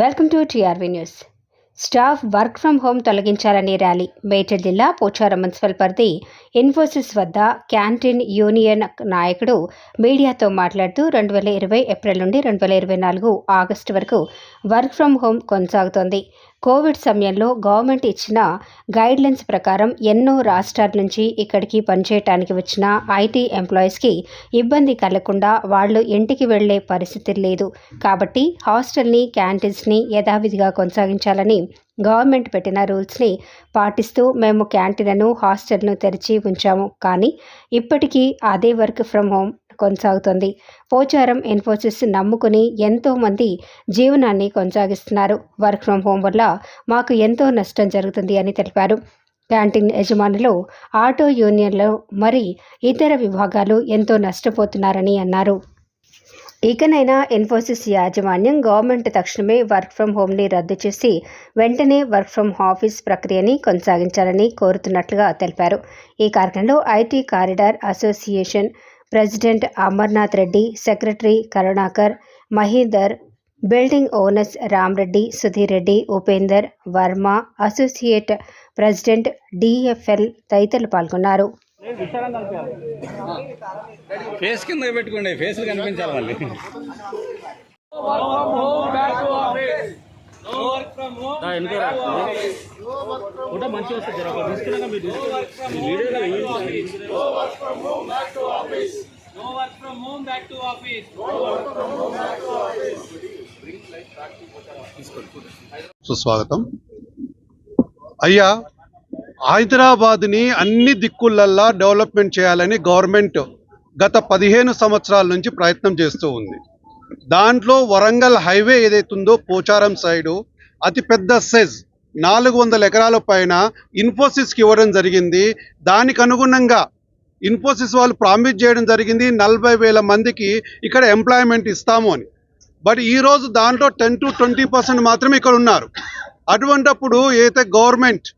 Welcome to TRV news. Staff work from home తొలగించాలని rally. Medchal జిల్లా Pocharam municipal పరిధి ఇన్ఫోసిస్ వద్ద క్యాంటీన్ యూనియన్ నాయకుడు మీడియాతో మాట్లాడుతూ రెండు వేల ఇరవై ఏప్రిల్ నుండి రెండు వేల ఇరవై నాలుగు ఆగస్టు వరకు వర్క్ ఫ్రం హోమ్ కొనసాగుతోంది. కోవిడ్ సమయంలో గవర్నమెంట్ ఇచ్చిన గైడ్లైన్స్ ప్రకారం ఎన్నో రాష్ట్రాల నుంచి ఇక్కడికి పనిచేయటానికి వచ్చిన ఐటీ ఎంప్లాయీస్కి ఇబ్బంది కలగకుండా వాళ్ళు ఇంటికి వెళ్ళే పరిస్థితి లేదు. కాబట్టి హాస్టల్ని క్యాంటీన్స్ని యథావిధిగా కొనసాగించాలని గవర్నమెంట్ పెట్టిన రూల్స్ని పాటిస్తూ మేము క్యాంటీన్లను హాస్టల్ను తెరిచి ఉంచాము. కానీ ఇప్పటికీ అదే వర్క్ ఫ్రమ్ హోమ్ కొనసాగుతుంది. పోచారం ఇన్ఫోసిస్ నమ్ముకుని ఎంతోమంది జీవనాన్ని కొనసాగిస్తున్నారు. వర్క్ ఫ్రం హోమ్ వల్ల మాకు ఎంతో నష్టం జరుగుతుంది అని తెలిపారు. క్యాంటీన్ యజమానులు ఆటో యూనియన్లు మరి ఇతర విభాగాలు ఎంతో నష్టపోతున్నారని అన్నారు. ఇకనైనా ఇన్ఫోసిస్ యాజమాన్యం గవర్నమెంట్ తక్షణమే వర్క్ ఫ్రం హోమ్ని రద్దు చేసి వెంటనే వర్క్ ఫ్రం ఆఫీస్ ప్రక్రియని కొనసాగించాలని కోరుతున్నట్లుగా తెలిపారు. ఈ కార్యక్రమంలో IT corridor association president Amarnath Reddy secretary Karunakar Mahender building owners Ramreddy Sudheer Reddy Upender Varma associate president DFL తదితరులు పాల్గొన్నారు. ఫేస్ కింద పెట్టుకోండి ఫేస్లు కనిపించాలి మళ్ళీ దా, మంచిగా వస్తుంది జర ఒకటి తీసుకున్నాక మీరు తీసుకోండి. ఈ No work from home, back to office. సుస్వాగతం అయ్యా హైదరాబాద్ని అన్ని దిక్కులల్లా డెవలప్మెంట్ చేయాలని గవర్నమెంట్ గత పదిహేను సంవత్సరాల నుంచి ప్రయత్నం చేస్తూ ఉంది దాంట్లో వరంగల్ హైవే ఏదైతుందో పోచారం సైడు అతి పెద్ద సెజ్ నాలుగు వందల ఎకరాల పైన ఇన్ఫోసిస్కి ఇవ్వడం జరిగింది. దానికి అనుగుణంగా ఇన్ఫోసిస్ వాళ్ళు ప్రామిస్ చేయడం జరిగింది. నలభై వేల మందికి ఇక్కడ ఎంప్లాయ్మెంట్ ఇస్తాము అని. బట్ ఈ రోజు దాంట్లో టెన్ టు ట్వంటీ పర్సెంట్ మాత్రమే ఇక్కడ ఉన్నారు. అటువంటప్పుడు ఏదైతే గవర్నమెంట్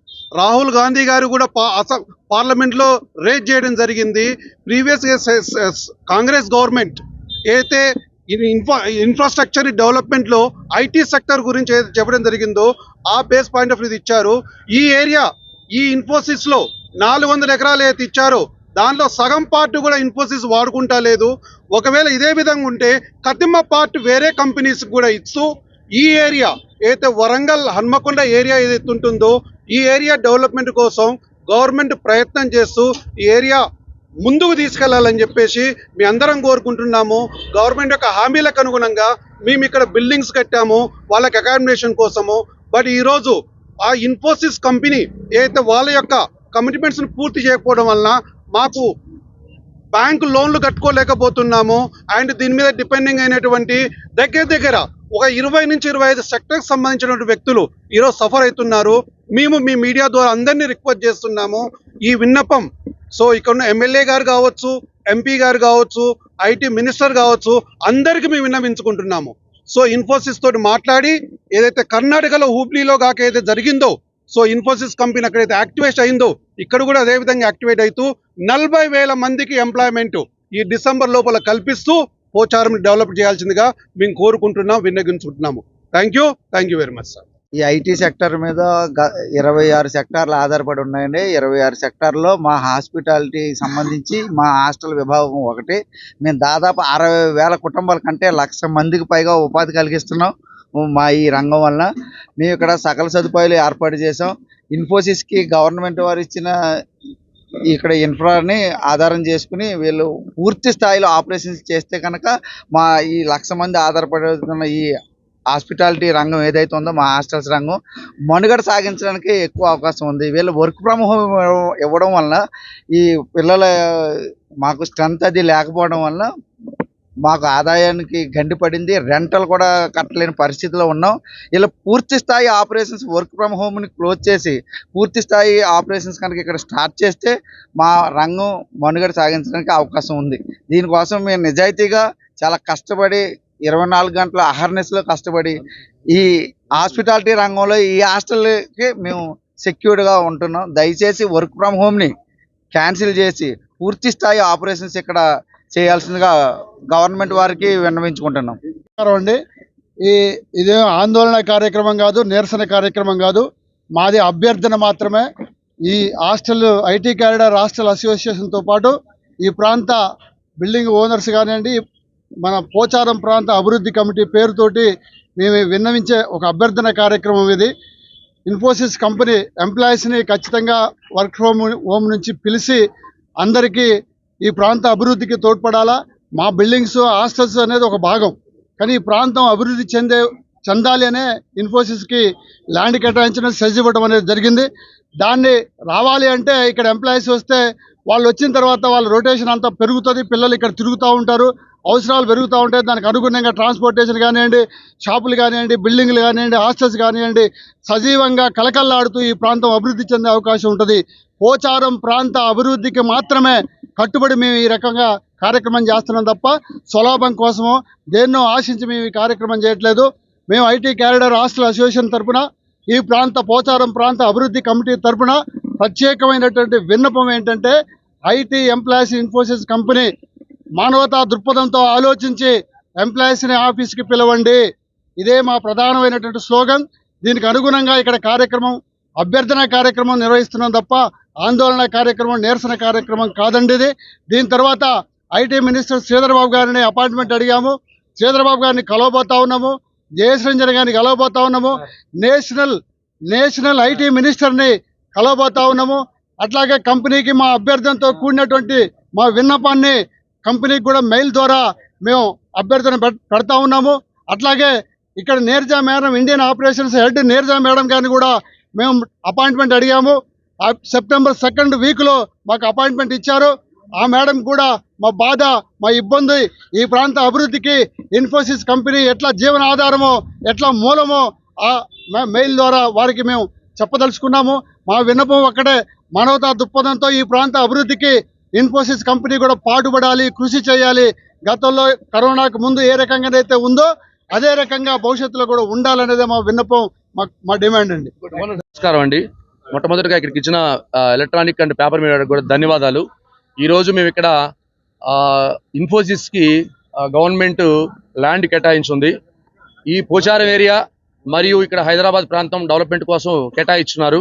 రాహుల్ గాంధీ గారు కూడా పా పార్లమెంట్లో రేజ్ చేయడం జరిగింది. ప్రీవియస్ కాంగ్రెస్ గవర్నమెంట్ అయితే ఇది ఇన్ఫ్రా ఇన్ఫ్రాస్ట్రక్చర్ డెవలప్మెంట్లో ఐటీ సెక్టర్ గురించి ఏదైతే చెప్పడం జరిగిందో ఆ బేస్ పాయింట్ ఆఫ్ వ్యూ ఇచ్చారు. ఈ ఏరియా ఈ ఇన్ఫోసిస్లో నాలుగు వందల ఎకరాలు ఏదైతే ఇచ్చారో. దాంట్లో సగం పార్ట్ కూడా ఇన్ఫోసిస్ వాడుకుంటా లేదు. ఒకవేళ ఇదే విధంగా ఉంటే కతిమ్మ పార్ట్ వేరే కంపెనీస్కి కూడా ఇస్తూ ఈ ఏరియా ఏదైతే వరంగల్ హన్మకొండ ఏరియా ఏదైతే ఉంటుందో ఈ ఏరియా డెవలప్మెంట్ కోసం గవర్నమెంట్ ప్రయత్నం చేస్తూ ఈ ఏరియా ముందుకు తీసుకెళ్ళాలని చెప్పేసి మీ అందరం కోరుకుంటున్నాము. గవర్నమెంట్ యొక్క హామీలకు అనుగుణంగా మేము ఇక్కడ బిల్డింగ్స్ కట్టాము వాళ్ళకి అకామిడేషన్ కోసము. బట్ ఈరోజు ఆ ఇన్ఫోసిస్ కంపెనీ ఏదైతే వాళ్ళ యొక్క కమిట్మెంట్స్ని పూర్తి చేయకపోవడం వలన మాకు బ్యాంకు లోన్లు కట్టుకోలేకపోతున్నాము. అండ్ దీని మీద డిపెండింగ్ అయినటువంటి దగ్గర దగ్గర ఒక ఇరవై నుంచి ఇరవై ఐదు సెక్టర్కి సంబంధించినటువంటి వ్యక్తులు ఈరోజు సఫర్ అవుతున్నారు. మేము మీ మీడియా ద్వారా అందరినీ రిక్వెస్ట్ చేస్తున్నాము. ఈ విన్నపం సో ఇక్కడ ఎమ్మెల్యే గారు కావచ్చు ఎంపీ గారు కావచ్చు ఐటీ మినిస్టర్ కావచ్చు అందరికీ మేము విన్నవించుకుంటున్నాము. సో ఇన్ఫోసిస్ తోటి మాట్లాడి ఏదైతే కర్ణాటకలో హూబ్లీలో కాక ఏదైతే జరిగిందో సో ఇన్ఫోసిస్ కంపెనీ అక్కడైతే యాక్టివేట్ అయిందో ఇక్కడ కూడా అదే విధంగా యాక్టివేట్ అవుతూ నలభై వేల మందికి ఎంప్లాయ్మెంట్ ఈ డిసెంబర్ లోపల కల్పిస్తూ పోచారం డెవలప్ చేయాల్సిందిగా మేము కోరుకుంటున్నాం విన్నగించుకుంటున్నాము thank you thank you very much sir ఈ ఐటీ సెక్టర్ మీద గ- ఇరవై ఆరు సెక్టార్లు ఆధారపడి ఉన్నాయండి. ఇరవై ఆరు సెక్టార్లో మా హాస్పిటాలిటీకి సంబంధించి మా హాస్టల్ విభాగం ఒకటి. మేము దాదాపు అరవై వేల కుటుంబాల కంటే లక్ష మందికి పైగా ఉపాధి కలిగిస్తున్నాం. మా ఈ రంగం వలన మేము ఇక్కడ సకల సదుపాయాలు ఏర్పాటు చేసాం ఇన్ఫోసిస్కి గవర్నమెంట్ వారు ఇచ్చిన ఇక్కడ ఇన్ఫ్రాని ఆధారం చేసుకుని వీళ్ళు పూర్తి స్థాయిలో ఆపరేషన్స్ చేస్తే కనుక మా ఈ లక్ష మంది ఆధారపడుతున్న ఈ హాస్పిటాలిటీ రంగం ఏదైతే ఉందో మా హాస్టల్స్ రంగం మనుగడ సాగించడానికి ఎక్కువ అవకాశం ఉంది. వీళ్ళు వర్క్ ఫ్రమ్ హోమ్ ఇవ్వడం వలన ఈ పిల్లల మాకు స్ట్రెంత్ అది లేకపోవడం వలన మాకు ఆదాయానికి గండి పడింది. రెంటల్ కూడా కట్టలేని పరిస్థితిలో ఉన్నాం. ఇలా పూర్తి స్థాయి ఆపరేషన్స్ వర్క్ ఫ్రమ్ హోమ్ని క్లోజ్ చేసి పూర్తి స్థాయి ఆపరేషన్స్ కనుక ఇక్కడ స్టార్ట్ చేస్తే మా రంగం మనుగడ సాగించడానికి అవకాశం ఉంది. దీనికోసం మేము నిజాయితీగా చాలా కష్టపడి ఇరవై నాలుగు గంటల అహర్నెస్లో కష్టపడి ఈ హాస్పిటాలిటీ రంగంలో ఈ హాస్టల్కి మేము సెక్యూర్డ్గా ఉంటున్నాం. దయచేసి వర్క్ ఫ్రమ్ హోమ్ని క్యాన్సిల్ చేసి పూర్తి స్థాయి ఆపరేషన్స్ ఇక్కడ చేయాల్సిందిగా గవర్నమెంట్ వారికి విన్నవించుకుంటున్నాం. అండి. ఈ ఇదే ఆందోళన కార్యక్రమం కాదు నిరసన కార్యక్రమం కాదు. మాది అభ్యర్థన మాత్రమే. ఈ హాస్టల్ ఐటీ క్యారిడర్ హాస్టల్ అసోసియేషన్తో పాటు ఈ ప్రాంత బిల్డింగ్ ఓనర్స్ కానివ్వండి మన పోచారం ప్రాంత అభివృద్ధి కమిటీ పేరుతోటి మేము విన్నవించే ఒక అభ్యర్థన కార్యక్రమం ఇది. ఇన్ఫోసిస్ కంపెనీ ఎంప్లాయీస్ని ఖచ్చితంగా వర్క్ ఫ్రమ్ హోమ్ నుంచి పిలిచి అందరికీ ఈ ప్రాంత అభివృద్ధికి తోడ్పడాలా? మా బిల్డింగ్స్ హాస్టల్స్ అనేది ఒక భాగం. కానీ ఈ ప్రాంతం అభివృద్ధి చెందే చెందాలి అనే ఇన్ఫోసిస్కి ల్యాండ్ కేటాయించడం సెజ్ ఇవ్వడం అనేది జరిగింది. దాన్ని రావాలి అంటే ఇక్కడ ఎంప్లాయీస్ వస్తే వాళ్ళు వచ్చిన తర్వాత వాళ్ళ రొటేషన్ అంతా పెరుగుతుంది పిల్లలు ఇక్కడ తిరుగుతూ ఉంటారు. అవసరాలు పెరుగుతూ ఉంటాయి దానికి అనుగుణంగా ట్రాన్స్పోర్టేషన్ కానివ్వండి షాపులు కానివ్వండి బిల్డింగ్లు కానివ్వండి హాస్టల్స్ కానివ్వండి సజీవంగా కలకల్లాడుతూ ఈ ప్రాంతం అభివృద్ధి చెందే అవకాశం ఉంటుంది. పోచారం ప్రాంత అభివృద్ధికి మాత్రమే కట్టుబడి మేము ఈ రకంగా కార్యక్రమం చేస్తున్నాం తప్ప స్వలాభం కోసమో దేన్నో ఆశించి మేము ఈ కార్యక్రమం చేయట్లేదు. మేము ఐటీ క్యారిడర్ హాస్టల్ అసోసియేషన్ తరపున ఈ ప్రాంత పోచారం ప్రాంత అభివృద్ధి కమిటీ తరపున ప్రత్యేకమైనటువంటి విన్నపం ఏంటంటే ఐటీ ఎంప్లాయీస్ ఇన్ఫోసిస్ కంపెనీ మానవతా దృక్పథంతో ఆలోచించి ఎంప్లాయీస్ని ఆఫీస్కి పిలవండి. ఇదే మా ప్రధానమైనటువంటి స్లోగన్. దీనికి అనుగుణంగా ఇక్కడ కార్యక్రమం అభ్యర్థన కార్యక్రమం నిర్వహిస్తున్నాం తప్ప ఆందోళన కార్యక్రమం నిరసన కార్యక్రమం కాదండి ఇది. దీని తర్వాత ఐటీ మినిస్టర్ శ్రీధర్ బాబు గారిని అపాయింట్మెంట్ అడిగాము. శ్రీధర్బాబు గారిని కలవబోతా ఉన్నాము. జయశ్రంజన్ గారిని కలవబోతా ఉన్నాము. నేషనల్ నేషనల్ ఐటీ మినిస్టర్ని కలవబోతా ఉన్నాము. అట్లాగే కంపెనీకి మా అభ్యర్థనతో కూడినటువంటి మా విన్నపాన్ని కంపెనీకి కూడా మెయిల్ ద్వారా మేము అభ్యర్థన పెడతా ఉన్నాము. అట్లాగే ఇక్కడ Neerja madam Indian operations head Neerja madam గారిని కూడా మేము అపాయింట్మెంట్ అడిగాము. ఆ సెప్టెంబర్ సెకండ్ వీక్లో మాకు అపాయింట్మెంట్ ఇచ్చారు. ఆ మేడం కూడా మా బాధ మా ఇబ్బంది ఈ ప్రాంత అభివృద్ధికి ఇన్ఫోసిస్ కంపెనీ ఎట్లా జీవన ఆధారమో ఎట్లా మూలమో ఆ మెయిల్ ద్వారా వారికి మేము చెప్పదలుచుకున్నాము. మా విన్నపం ఒక్కటే మానవతా దృక్పథంతో ఈ ప్రాంత అభివృద్ధికి ఇన్ఫోసిస్ కంపెనీ కూడా పాటుపడాలి కృషి చేయాలి. గతంలో కరోనాకు ముందు ఏ రకంగానైతే ఉందో అదే రకంగా భవిష్యత్తులో కూడా ఉండాలనేదే మా విన్నపం మా మా డిమాండ్ అండి. నమస్కారం అండి. మొట్టమొదటిగా ఇక్కడికి ఇచ్చిన ఎలక్ట్రానిక్ అండ్ పేపర్ మీడియా కూడా ధన్యవాదాలు. ఈరోజు మేము ఇక్కడ ఆ, ఇన్ఫోసిస్కి గవర్నమెంట్ ల్యాండ్ కేటాయించింది. ఈ పోచారం ఏరియా మరియు ఇక్కడ హైదరాబాద్ ప్రాంతం డెవలప్మెంట్ కోసం కేటాయించున్నారు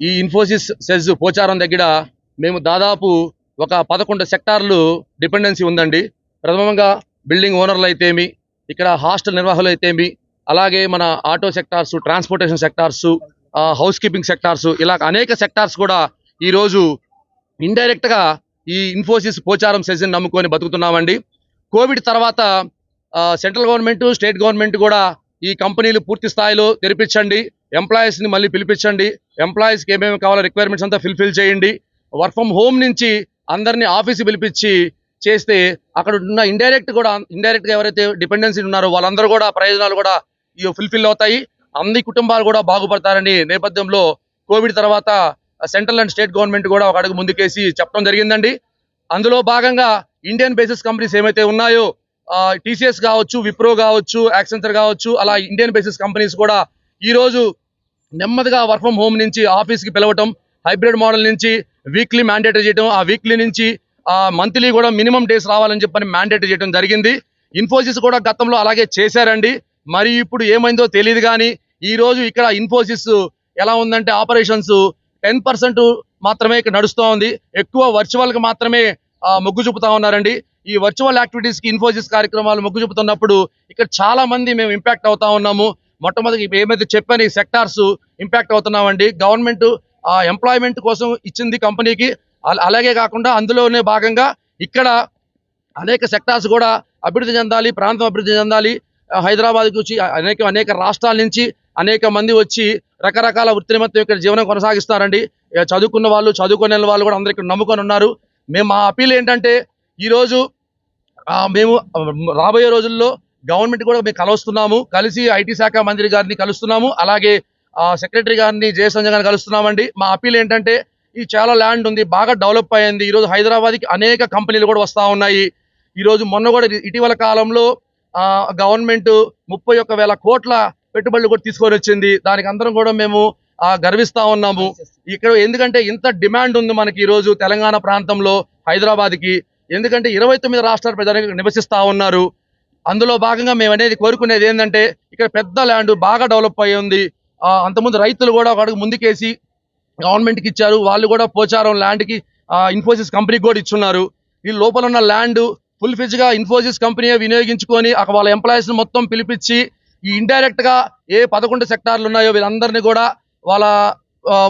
ఈ ఇన్ఫోసిస్ సెజ్ పోచారం దగ్గర మేము దాదాపు ఒక పదకొండు సెక్టార్లు డిపెండెన్సీ ఉందండి. ప్రథమంగా బిల్డింగ్ ఓనర్లు అయితేమి ఇక్కడ హాస్టల్ నిర్వాహకులు అయితేమి అలాగే మన auto sectors transportation sectors housekeeping sectors ఇలా అనేక సెక్టార్స్ కూడా ఈరోజు ఇండైరెక్ట్గా ఈ ఇన్ఫోసిస్ పోచారం సెషన్ నమ్ముకొని బతుకుతున్నామండి. కోవిడ్ తర్వాత సెంట్రల్ గవర్నమెంట్ స్టేట్ గవర్నమెంట్ కూడా ఈ కంపెనీలు పూర్తి స్థాయిలో తెరిపించండి. ఎంప్లాయీస్ని మళ్ళీ పిలిపించండి. ఎంప్లాయీస్కి ఏమేమి కావాలో రిక్వైర్మెంట్స్ అంతా ఫిల్ఫిల్ చేయండి. వర్క్ ఫ్రమ్ హోమ్ నుంచి అందరినీ ఆఫీస్ పిలిపించి చేస్తే అక్కడ ఉన్న ఇండైరెక్ట్ కూడా ఇండైరెక్ట్గా ఎవరైతే డిపెండెన్సీ ఉన్నారో వాళ్ళందరూ కూడా ప్రయోజనాలు కూడా ఈ ఫుల్ఫిల్ అవుతాయి. అన్ని కుటుంబాలు కూడా బాగుపడతారని నేపథ్యంలో కోవిడ్ తర్వాత సెంట్రల్ అండ్ స్టేట్ గవర్నమెంట్ కూడా ఒక అడుగు ముందుకేసి చెప్పడం జరిగిందండి. అందులో భాగంగా ఇండియన్ బేసిస్ కంపెనీస్ ఏమైతే ఉన్నాయో టీసీఎస్ కావచ్చు విప్రో కావచ్చు యాక్సెంచర్ కావచ్చు అలా ఇండియన్ బేసిస్ కంపెనీస్ కూడా ఈ రోజు నెమ్మదిగా వర్క్ ఫ్రమ్ హోమ్ నుంచి ఆఫీస్కి పిలవటం హైబ్రిడ్ మోడల్ నుంచి వీక్లీ మ్యాండేట్ చేయడం ఆ వీక్లీ నుంచి మంత్లీ కూడా మినిమం డేస్ రావాలని చెప్పని మ్యాండేట్ చేయడం జరిగింది. ఇన్ఫోసిస్ కూడా గతంలో అలాగే చేశారండి. మరి ఇప్పుడు ఏమైందో తెలియదు కానీ ఈ రోజు ఇక్కడ ఇన్ఫోసిస్ ఎలా ఉందంటే ఆపరేషన్స్ టెన్ పర్సెంట్ మాత్రమే ఇక్కడ నడుస్తూ ఉంది. ఎక్కువ వర్చువల్ మాత్రమే మొగ్గు చూపుతా ఉన్నారండి. ఈ వర్చువల్ యాక్టివిటీస్కి ఇన్ఫోసిస్ కార్యక్రమాలు మొగ్గు చూపుతున్నప్పుడు ఇక్కడ చాలా మంది మేము ఇంపాక్ట్ అవుతా ఉన్నాము. మొట్టమొదటి ఏమైతే చెప్పని సెక్టార్స్ ఇంపాక్ట్ అవుతున్నామండి. గవర్నమెంట్ ఆ ఎంప్లాయ్మెంట్ కోసం ఇచ్చింది కంపెనీకి. అలాగే కాకుండా అందులోనే భాగంగా ఇక్కడ అనేక సెక్టార్స్ కూడా అభివృద్ధి చెందాలి ప్రాంతం అభివృద్ధి చెందాలి. హైదరాబాద్కి వచ్చి అనేక అనేక రాష్ట్రాల నుంచి అనేక మంది వచ్చి రకరకాల వృత్తి ఇక్కడ జీవనం కొనసాగిస్తారండి. చదువుకున్న వాళ్ళు చదువుకునే వాళ్ళు కూడా అందరికి ఇక్కడ నమ్ముకొని ఉన్నారు. మేము మా అపీల్ ఏంటంటే ఈరోజు మేము రాబోయే రోజుల్లో గవర్నమెంట్ కూడా మేము కలుస్తున్నాము. కలిసి ఐటీ శాఖ మంత్రి గారిని కలుస్తున్నాము. అలాగే సెక్రటరీ గారిని జయసంజయ్ గారిని కలుస్తున్నామండి. మా అపీల్ ఏంటంటే ఈ చాలా ల్యాండ్ ఉంది బాగా డెవలప్ అయ్యింది ఈరోజు హైదరాబాద్కి అనేక కంపెనీలు కూడా వస్తూ ఉన్నాయి. ఈరోజు మొన్న కూడా ఇటీవల కాలంలో గవర్నమెంట్ ముప్పై ఒక్క వేల కోట్ల పెట్టుబడులు కూడా తీసుకొని వచ్చింది. దానికి అందరం కూడా మేము గర్విస్తూ ఉన్నాము. ఇక్కడ ఎందుకంటే ఇంత డిమాండ్ ఉంది మనకి ఈరోజు తెలంగాణ ప్రాంతంలో హైదరాబాద్కి. ఎందుకంటే ఇరవై తొమ్మిది రాష్ట్రాల ప్రజలు నివసిస్తూ ఉన్నారు. అందులో భాగంగా మేము అనేది కోరుకునేది ఏంటంటే ఇక్కడ పెద్ద ల్యాండ్ బాగా డెవలప్ అయ్యి ఉంది. అంతకుముందు రైతులు కూడా ఒక అడుగు ముందుకేసి గవర్నమెంట్కి ఇచ్చారు. వాళ్ళు కూడా పోచారం ల్యాండ్కి ఇన్ఫోసిస్ కంపెనీకి కూడా ఇచ్చున్నారు. ఈ లోపల ఉన్న ల్యాండ్ ఫుల్గా ఇన్ఫోసిస్ కంపెనీ వినియోగించుకొని అక్కడ వాళ్ళ ఎంప్లాయీస్ని మొత్తం పిలిపించి ఈ ఇండైరెక్ట్గా ఏ పదకొండు సెక్టార్లు ఉన్నాయో వీళ్ళందరినీ కూడా వాళ్ళ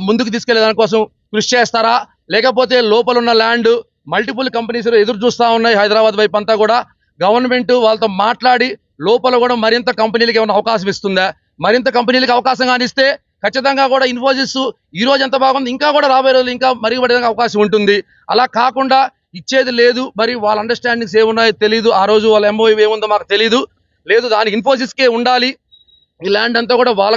ముందుకు తీసుకెళ్ళే దానికోసం కృషి చేస్తారా? లేకపోతే లోపల ఉన్న ల్యాండ్ మల్టిపుల్ కంపెనీస్ ఎదురు చూస్తా ఉన్నాయి హైదరాబాద్ వైపు అంతా కూడా. గవర్నమెంట్ వాళ్ళతో మాట్లాడి లోపల కూడా మరింత కంపెనీలకు ఏమైనా అవకాశం ఇస్తుందా? మరింత కంపెనీలకు అవకాశం కానిస్తే ఖచ్చితంగా కూడా ఇన్ఫోసిస్ ఈ రోజు ఎంత బాగుంది ఇంకా కూడా రాబోయే రోజులు ఇంకా మెరుగుపడేందుకు అవకాశం ఉంటుంది. అలా కాకుండా ఇచ్చేది లేదు మరి వాళ్ళ అండర్స్టాండింగ్స్ ఏమున్నాయో తెలియదు ఆ రోజు వాళ్ళ ఎంఓ ఏముందో మాకు తెలియదు లేదు దానికి ఇన్ఫోసిస్కే ఉండాలి. ఈ ల్యాండ్ అంతా కూడా వాళ్ళ